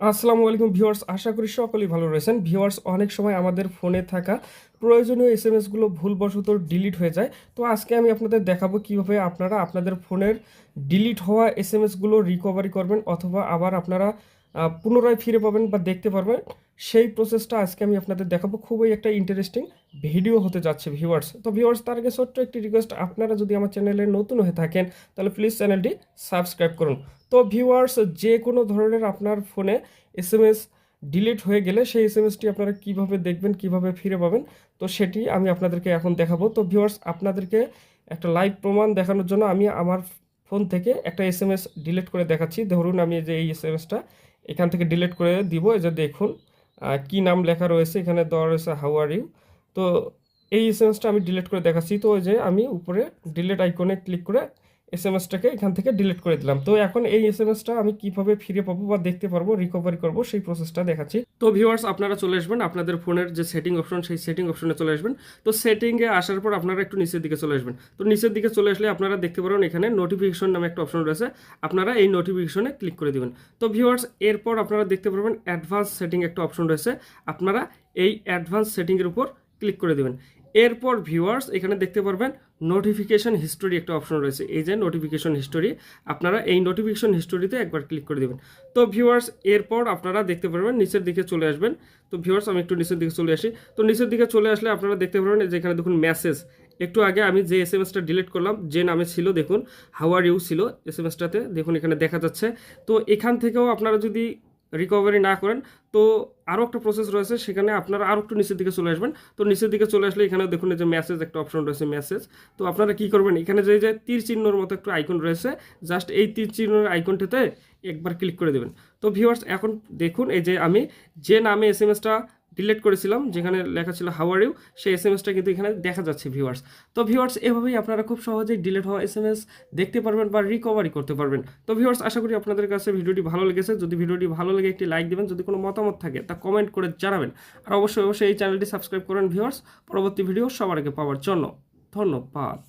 আসসালামু আলাইকুম ভিউয়ার্স, আশা করি সকলেই ভালো রয়েছেন। ভিউয়ার্স, অনেক সময় আমাদের ফোনে থাকা প্রয়োজনীয় এস এম এসগুলো ভুলবশত ডিলিট হয়ে যায়। তো আজকে আমি আপনাদের দেখাবো কীভাবে আপনারা আপনাদের ফোনের ডিলিট হওয়া এস এম এসগুলো রিকভারি করবেন অথবা আবার আপনারা পুনরায় ফিরে পাবেন বা দেখতে পারবেন। সেই প্রসেসটা আজকে আমি আপনাদের দেখাবো। খুবই একটা ইন্টারেস্টিং ভিডিও হতে যাচ্ছে ভিউয়ার্স তো ভিউয়ার্স তার আগে ছোট্ট একটি রিকোয়েস্ট আপনারা যদি আমার চ্যানেলে নতুন হয়ে থাকেন, তাহলে প্লিজ চ্যানেলটি সাবস্ক্রাইব করুন। তো ভিউয়ার্স যে কোনো ধরনের আপনার ফোনে এস এম এস ডিলিট হয়ে গেলে, সেই এস এম এসটি আপনারা কীভাবে দেখবেন, কীভাবে ফিরে পাবেন, তো সেটি আমি আপনাদেরকে এখন দেখাবো। তো ভিউয়ার্স আপনাদেরকে একটা লাইভ প্রমাণ দেখানোর জন্য আমি আমার ফোন থেকে একটা এস এম এস ডিলিট করে দেখাচ্ছি। ধরুন আমি যে এই এস এম এসটা এখান থেকে ডিলিট করে দিব, এই যে দেখুন কি নাম লেখা রয়েছে, এখানে দেওয়া রয়েছে হাউ আর ইউ তো এই এসএমএসটা আমি ডিলিট করে দেখাচ্ছি। তো যে আমি উপরে ডিলিট আইকনে ক্লিক করে এস এম এসটাকে এখান থেকে ডিলিট করে দিলাম। তো এখন এই এস এম এসটা আমি কীভাবে ফিরে পাবো বা দেখতে পারব রিকভারি করব, সেই প্রসেসটা দেখাচ্ছি। তো ভিউয়ার্স আপনারা চলে আসবেন আপনাদের ফোনের যে সেটিং অপশন সেই সেটিং অপশনে চলে আসবেন। তো সেটিংয়ে আসার পর আপনারা একটু নিচের দিকে চলে আসবেন। তো নিচের দিকে চলে আসলে আপনারা দেখতে পারেন এখানে নোটিফিকেশন নামে একটা অপশন রয়েছে। আপনারা এই নোটিফিকেশনে ক্লিক করে দিবেন। তো ভিউয়ার্স এরপর আপনারা দেখতে পারবেন অ্যাডভান্স সেটিং একটা অপশন রয়েছে। আপনারা এই অ্যাডভান্স সেটিংয়ের উপর ক্লিক করে দেবেন। এরপর ভিউয়ার্স এখানে দেখতে পারবেন নোটিফিকেশন হিস্টোরি একটা অপশন রয়েছে। এই যে নোটিফিকেশন হিস্টোরি আপনারা এই নোটিফিকেশন হিস্টোরিতে একবার ক্লিক করে দেবেন। তো ভিউয়ার্স এরপর আপনারা দেখতে পারবেন, নিচের দিকে চলে আসবেন। তো ভিউয়ার্স আমি একটু নিচের দিকে চলে আসি। তো নিচের দিকে চলে আসলে আপনারা দেখতে পারবেন যে এখানে দেখুন মেসেজ একটু আগে আমি যে এস এম এসটা ডিলিট করলাম, যে নামে ছিল, দেখুন হাওয়ার ইউ ছিল এস এম এসটাতে দেখুন এখানে দেখা যাচ্ছে। তো এখান থেকেও আপনারা যদি রিকভারি না করেন, তো আরও একটা প্রসেস রয়েছে, সেখানে আপনারা আরও একটু নিচের দিকে চলে আসবেন। তো নিচের দিকে চলে আসলে এখানে দেখুন যে মেসেজ একটা অপশন রয়েছে মেসেজ তো আপনারা কি করবেন, এখানে যে যে তীর চিহ্নর মতো একটা আইকন রয়েছে জাস্ট এই তীর চিহ্নের আইকনটিতে একবার ক্লিক করে দেবেন। তো ভিউয়ার্স এখন দেখুন এই যে আমি যে নামে এস এম এসটা ডিলিট করেছিলাম, যেখানে লেখা ছিল হাওয়ার ইউ সেই এস এম এসটা কিন্তু এখানে দেখা যাচ্ছে ভিউয়ার্স তো ভিউয়ার্স এভাবেই আপনারা খুব সহজেই ডিলেট হওয়া এস এম এস দেখতে পারবেন বা রিকভারি করতে পারবেন। তো ভিউয়ার্স আশা করি আপনাদের কাছে ভিডিওটি ভালো লেগেছে। যদি ভিডিওটি ভালো লেগে, একটি লাইক দেবেন। যদি কোনো মতামত থাকে, তা কমেন্ট করে জানাবেন। আর অবশ্যই অবশ্যই এই চ্যানেলটি সাবস্ক্রাইব করেন ভিউয়ার্স পরবর্তী ভিডিও সবার আগে পাওয়ার জন্য ধন্যবাদ।